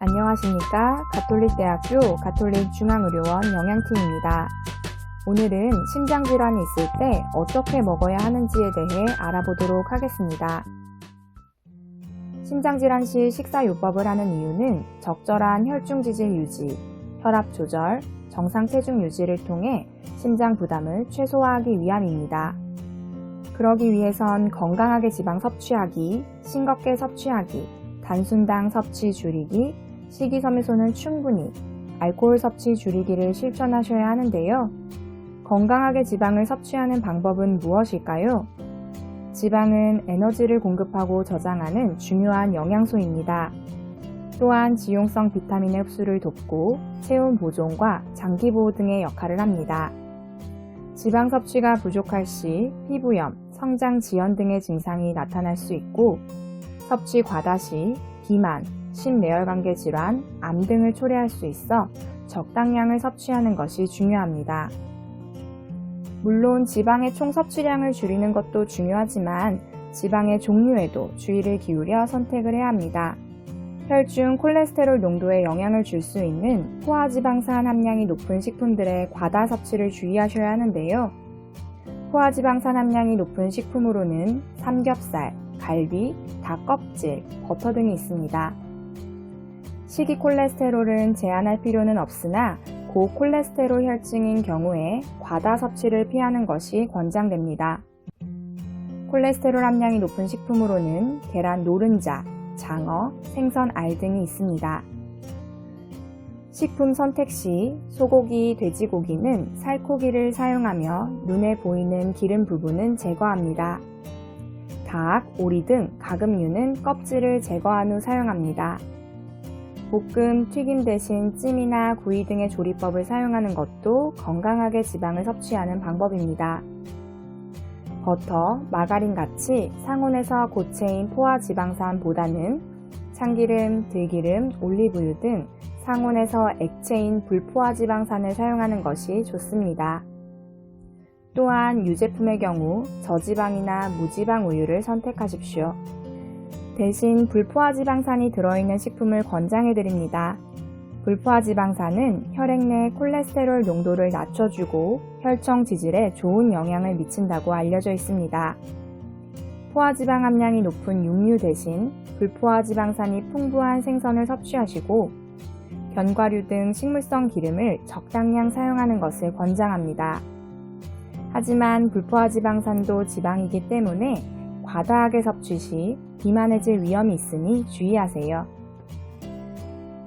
안녕하십니까. 가톨릭대학교 가톨릭중앙의료원 영양팀입니다. 오늘은 심장질환이 있을 때 어떻게 먹어야 하는지에 대해 알아보도록 하겠습니다. 심장질환 시 식사요법을 하는 이유는 적절한 혈중지질 유지, 혈압 조절, 정상 체중 유지를 통해 심장 부담을 최소화하기 위함입니다. 그러기 위해선 건강하게 지방 섭취하기, 싱겁게 섭취하기, 단순당 섭취 줄이기, 식이섬유소는 충분히, 알코올 섭취 줄이기를 실천하셔야 하는데요. 건강하게 지방을 섭취하는 방법은 무엇일까요? 지방은 에너지를 공급하고 저장하는 중요한 영양소입니다. 또한 지용성 비타민의 흡수를 돕고 체온 보존과 장기 보호 등의 역할을 합니다. 지방 섭취가 부족할 시 피부염, 성장 지연 등의 증상이 나타날 수 있고 섭취 과다 시 비만, 심내열관계 질환, 암 등을 초래할 수 있어 적당량을 섭취하는 것이 중요합니다. 물론 지방의 총 섭취량을 줄이는 것도 중요하지만 지방의 종류에도 주의를 기울여 선택을 해야 합니다. 혈중 콜레스테롤 농도에 영향을 줄 수 있는 포화지방산 함량이 높은 식품들의 과다 섭취를 주의하셔야 하는데요. 포화지방산 함량이 높은 식품으로는 삼겹살, 갈비, 닭 껍질, 버터 등이 있습니다. 식이 콜레스테롤은 제한할 필요는 없으나 고콜레스테롤 혈증인 경우에 과다 섭취를 피하는 것이 권장됩니다. 콜레스테롤 함량이 높은 식품으로는 계란 노른자, 장어, 생선 알 등이 있습니다. 식품 선택 시 소고기, 돼지고기는 살코기를 사용하며 눈에 보이는 기름 부분은 제거합니다. 닭, 오리 등 가금류는 껍질을 제거한 후 사용합니다. 볶음, 튀김 대신 찜이나 구이 등의 조리법을 사용하는 것도 건강하게 지방을 섭취하는 방법입니다. 버터, 마가린 같이 상온에서 고체인 포화 지방산보다는 참기름, 들기름, 올리브유 등 상온에서 액체인 불포화 지방산을 사용하는 것이 좋습니다. 또한 유제품의 경우 저지방이나 무지방 우유를 선택하십시오. 대신 불포화 지방산이 들어있는 식품을 권장해 드립니다. 불포화 지방산은 혈액 내 콜레스테롤 농도를 낮춰주고 혈청 지질에 좋은 영향을 미친다고 알려져 있습니다. 포화 지방 함량이 높은 육류 대신 불포화 지방산이 풍부한 생선을 섭취하시고 견과류 등 식물성 기름을 적당량 사용하는 것을 권장합니다. 하지만 불포화 지방산도 지방이기 때문에 과다하게 섭취 시 비만해질 위험이 있으니 주의하세요.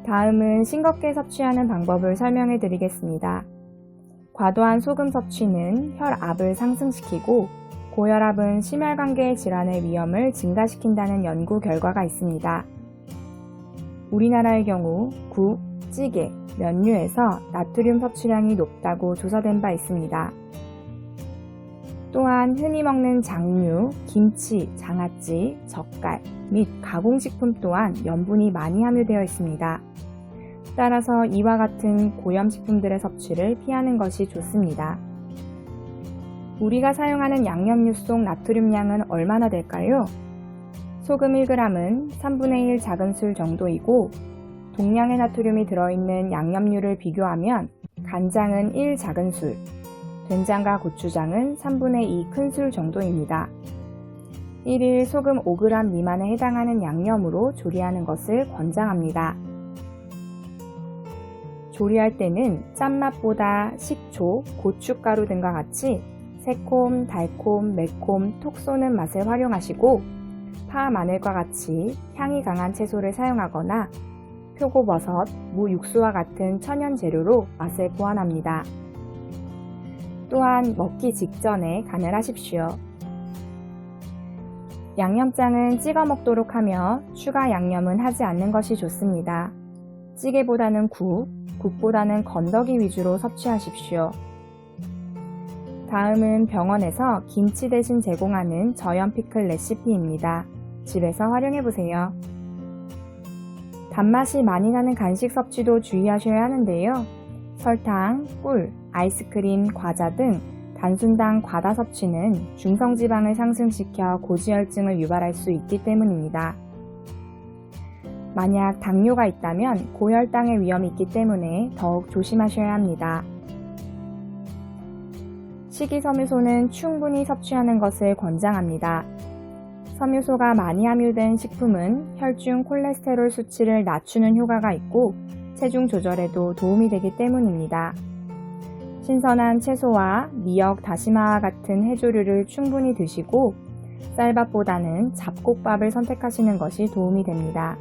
다음은 싱겁게 섭취하는 방법을 설명해 드리겠습니다. 과도한 소금 섭취는 혈압을 상승시키고 고혈압은 심혈관계 질환의 위험을 증가시킨다는 연구 결과가 있습니다. 우리나라의 경우 국, 찌개, 면류에서 나트륨 섭취량이 높다고 조사된 바 있습니다. 또한 흔히 먹는 장류, 김치, 장아찌, 젓갈 및 가공식품 또한 염분이 많이 함유되어 있습니다. 따라서 이와 같은 고염식품들의 섭취를 피하는 것이 좋습니다. 우리가 사용하는 양념류 속 나트륨량은 얼마나 될까요? 소금 1g은 3분의 1 작은 술 정도이고 동량의 나트륨이 들어있는 양념류를 비교하면 간장은 1 작은 술, 된장과 고추장은 3분의 2 큰술 정도입니다. 1일 소금 5g 미만에 해당하는 양념으로 조리하는 것을 권장합니다. 조리할 때는 짠맛보다 식초, 고춧가루 등과 같이 새콤, 달콤, 매콤, 톡 쏘는 맛을 활용하시고 파, 마늘과 같이 향이 강한 채소를 사용하거나 표고버섯, 무, 육수와 같은 천연 재료로 맛을 보완합니다. 또한 먹기 직전에 간을 하십시오. 양념장은 찍어 먹도록 하며 추가 양념은 하지 않는 것이 좋습니다. 찌개보다는 국, 국보다는 건더기 위주로 섭취하십시오. 다음은 병원에서 김치 대신 제공하는 저염 피클 레시피입니다. 집에서 활용해보세요. 단맛이 많이 나는 간식 섭취도 주의하셔야 하는데요. 설탕, 꿀, 아이스크림, 과자 등 단순당 과다 섭취는 중성지방을 상승시켜 고지혈증을 유발할 수 있기 때문입니다. 만약 당뇨가 있다면 고혈당의 위험이 있기 때문에 더욱 조심하셔야 합니다. 식이섬유소는 충분히 섭취하는 것을 권장합니다. 섬유소가 많이 함유된 식품은 혈중 콜레스테롤 수치를 낮추는 효과가 있고 체중 조절에도 도움이 되기 때문입니다. 신선한 채소와 미역, 다시마와 같은 해조류를 충분히 드시고 쌀밥보다는 잡곡밥을 선택하시는 것이 도움이 됩니다.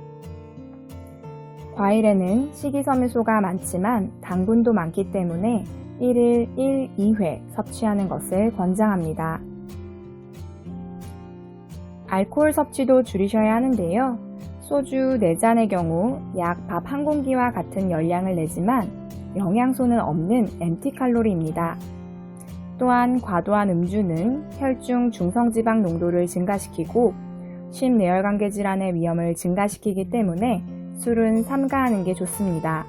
과일에는 식이섬유소가 많지만 당분도 많기 때문에 1일 1, 2회 섭취하는 것을 권장합니다. 알코올 섭취도 줄이셔야 하는데요. 소주 4잔의 경우 약 밥 한 공기와 같은 열량을 내지만 영양소는 없는 MT 칼로리입니다. 또한 과도한 음주는 혈중 중성지방 농도를 증가시키고 심내열관계 질환의 위험을 증가시키기 때문에 술은 삼가하는 게 좋습니다.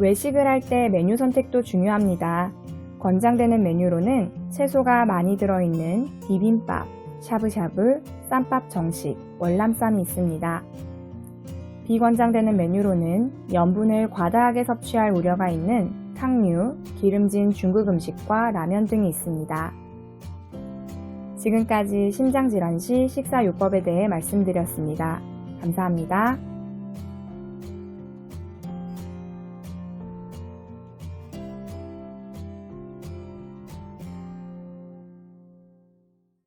외식을 할 때 메뉴 선택도 중요합니다. 권장되는 메뉴로는 채소가 많이 들어있는 비빔밥, 샤브샤브, 쌈밥 정식, 월남쌈이 있습니다. 비권장되는 메뉴로는 염분을 과다하게 섭취할 우려가 있는 탕류, 기름진 중국 음식과 라면 등이 있습니다. 지금까지 심장질환 시 식사요법에 대해 말씀드렸습니다. 감사합니다.